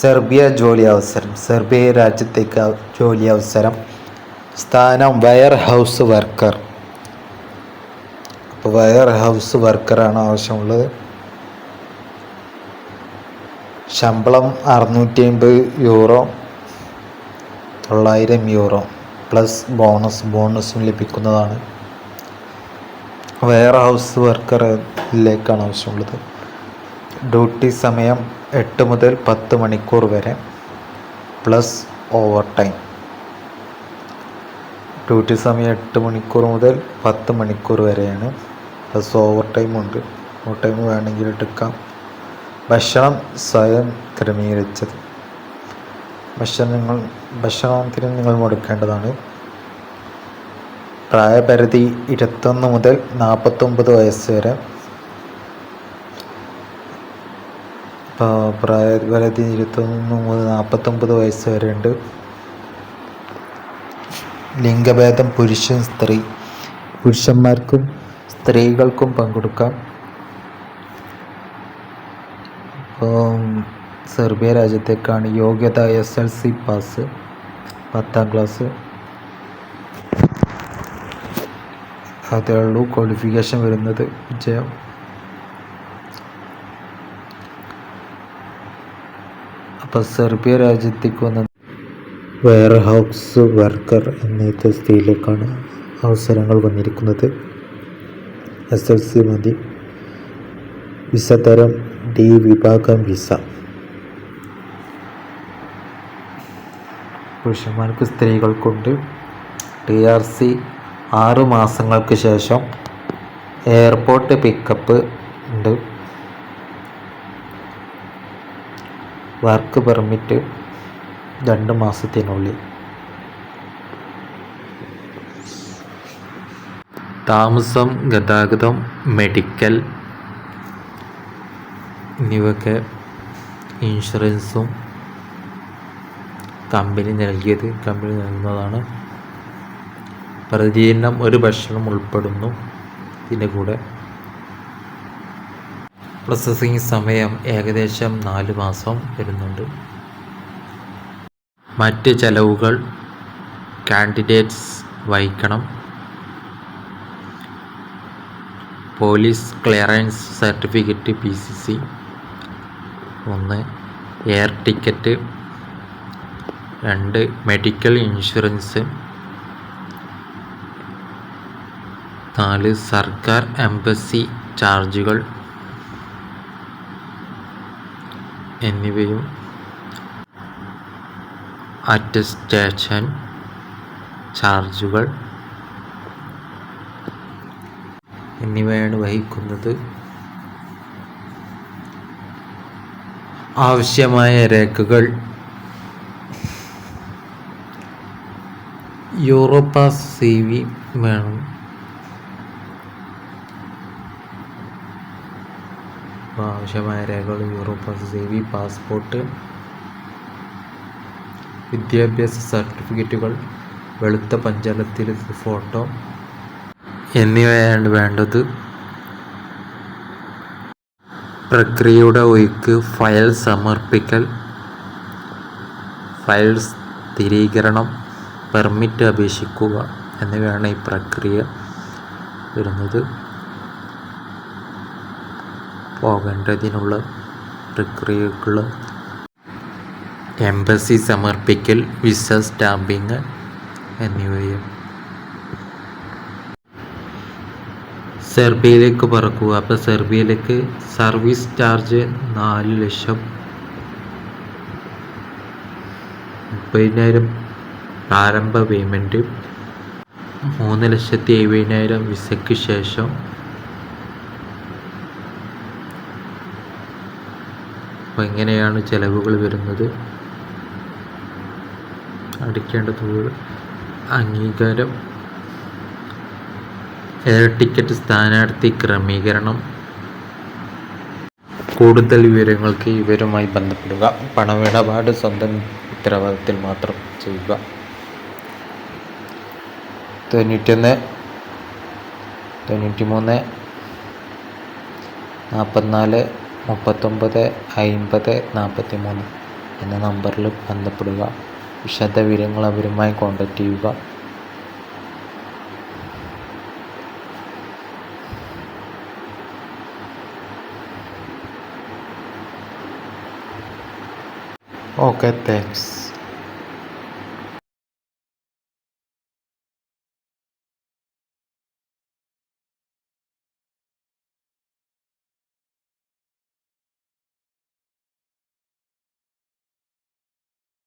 Serbia ജോലി അവസരം Serbia രാജ്യത്തേക്ക് ജോലി അവസരം സ്ഥാനം വയർ ഹൗസ് വർക്കർ അപ്പോൾ വയർ ഹൗസ് വർക്കറാണ് ആവശ്യമുള്ളത്. ശമ്പളം അറുന്നൂറ്റി അമ്പത് യൂറോ തൊള്ളായിരം യൂറോ പ്ലസ് ബോണസ് ബോണസും ലഭിക്കുന്നതാണ്. വെയർ ഹൗസ് വർക്കറിലേക്കാണ് ആവശ്യമുള്ളത്. ഡ്യൂട്ടി സമയം എട്ട് മുതൽ പത്ത് മണിക്കൂർ വരെ പ്ലസ് ഓവർ ടൈം ഡ്യൂട്ടി സമയം എട്ട് മണിക്കൂർ മുതൽ പത്ത് മണിക്കൂർ വരെയാണ്. പ്ലസ് ഓവർ ടൈം ഉണ്ട്. ഓവർ ടൈം വേണമെങ്കിൽ എടുക്കാം. ഭക്ഷണം സ്വയം ക്രമീകരിച്ചത്. ഭക്ഷണങ്ങൾ ഭക്ഷണത്തിന് നിങ്ങൾ മുടക്കേണ്ടതാണ്. പ്രായപരിധി ഇരുപത്തൊന്ന് മുതൽ നാൽപ്പത്തൊമ്പത് വയസ്സ് വരെ ഇപ്പോൾ പ്രായപരിധി ഇരുപത്തൊന്ന് മുതൽ നാൽപ്പത്തൊമ്പത് വയസ്സ് വരെ ഉണ്ട് ലിംഗഭേദം പുരുഷൻ സ്ത്രീ. പുരുഷന്മാർക്കും സ്ത്രീകൾക്കും പങ്കെടുക്കാം. ഇപ്പോൾ സെർബിയ രാജ്യത്തേക്കാണ് യോഗ്യത എസ് എൽ സി പാസ് പത്താം ക്ലാസ്. അതേ ഉള്ളൂ ക്വാളിഫിക്കേഷൻ വരുന്നത് വിജയം. അപ്പോൾ സെർബിയ രാജ്യത്തേക്ക് വന്ന വെയർ ഹൗസ് വർക്കർ എന്ന തസ്തിയിലേക്കാണ് അവസരങ്ങൾ വന്നിരിക്കുന്നത്. എസ് എൽ സി മതി വിസ തരം ഡി വിഭാഗം വിസ. പുരുഷന്മാർക്ക് സ്ത്രീകൾക്കുണ്ട്. ടി ആർ സി ആറ് മാസങ്ങൾക്ക് ശേഷം എയർപോർട്ട് പിക്കപ്പ് ഉണ്ട്. വർക്ക് പെർമിറ്റ് രണ്ട് മാസത്തിനുള്ളിൽ. താമസം ഗതാഗതം മെഡിക്കൽ എന്നിവയൊക്കെ ഇൻഷുറൻസും കമ്പനി നൽകിയത് കമ്പനി നൽകുന്നതാണ്. പ്രതിദിനം ഒരു ഭക്ഷണം ഉൾപ്പെടുന്നു. ഇതിന്റെ കൂടെ പ്രോസസ്സിങ് സമയം ഏകദേശം നാല് മാസം വരുന്നുണ്ട്. മറ്റ് ചെലവുകൾ കാൻഡിഡേറ്റ്സ് വഹിക്കണം. Police clearance certificate P C C ഒന്ന് എയർ ടിക്കറ്റ് രണ്ട് മെഡിക്കൽ ഇൻഷുറൻസ് നാല് സർക്കാർ എംബസി ചാർജുകൾ എന്നിവയും അറ്റസ്റ്റേഷൻ ചാർജുകൾ എന്നിവയാണ് വഹിക്കുന്നത്. ആവശ്യമായ രേഖകൾ യൂറോപ്പാസ് സി വി വേണം. അപ്പോൾ ആവശ്യമായ രേഖകൾ യൂറോപ്പാസ് സി വി പാസ്പോർട്ട് വിദ്യാഭ്യാസ സർട്ടിഫിക്കറ്റുകൾ വെളുത്ത പഞ്ചാലത്തിൽ ഫോട്ടോ എന്നിവയാണ് വേണ്ടത്. പ്രക്രിയയുടെ ഒഴുക്ക് ഫയൽ സമർപ്പിക്കൽ ഫയൽ സ്ഥിരീകരണം പെർമിറ്റ് അപേക്ഷിക്കുക എന്നിവയാണ് ഈ പ്രക്രിയ വരുന്നത്. പോകേണ്ടതിനുള്ള പ്രക്രിയകൾ എംബസി സമർപ്പിക്കൽ വിസ സ്റ്റാമ്പിങ് എന്നിവയും. സെർബിയയിലേക്ക് പറക്കുക. അപ്പോൾ സെർബിയയിലേക്ക് സർവീസ് ചാർജ് നാല് ലക്ഷം മുപ്പതിനായിരം പ്രാരംഭ പേയ്മെന്റ് മൂന്ന് ലക്ഷത്തി എഴുപതിനായിരം വിസയ്ക്ക് ശേഷം അപ്പോൾ എങ്ങനെയാണ് ചിലവുകൾ വരുന്നത്? അടിക്കേണ്ട തുക അംഗീകാരം എയർ ടിക്കറ്റ് സ്ഥാനാർത്ഥി ക്രമീകരണം. കൂടുതൽ വിവരങ്ങൾക്ക് ഇവരുമായി ബന്ധപ്പെടുക. പണമിടപാട് സ്വന്തം ഉത്തരവാദിത്തത്തിൽ മാത്രം ചെയ്യുക. തൊണ്ണൂറ്റൊന്ന് തൊണ്ണൂറ്റി മൂന്ന് നാൽപ്പത്തിനാല് മുപ്പത്തൊമ്പത് അമ്പത് നാൽപ്പത്തി മൂന്ന് എന്ന നമ്പറിൽ ബന്ധപ്പെടുക. വിശദ വിവരങ്ങൾ അവരുമായി കോൺടാക്റ്റ് ചെയ്യുക. Okay thanks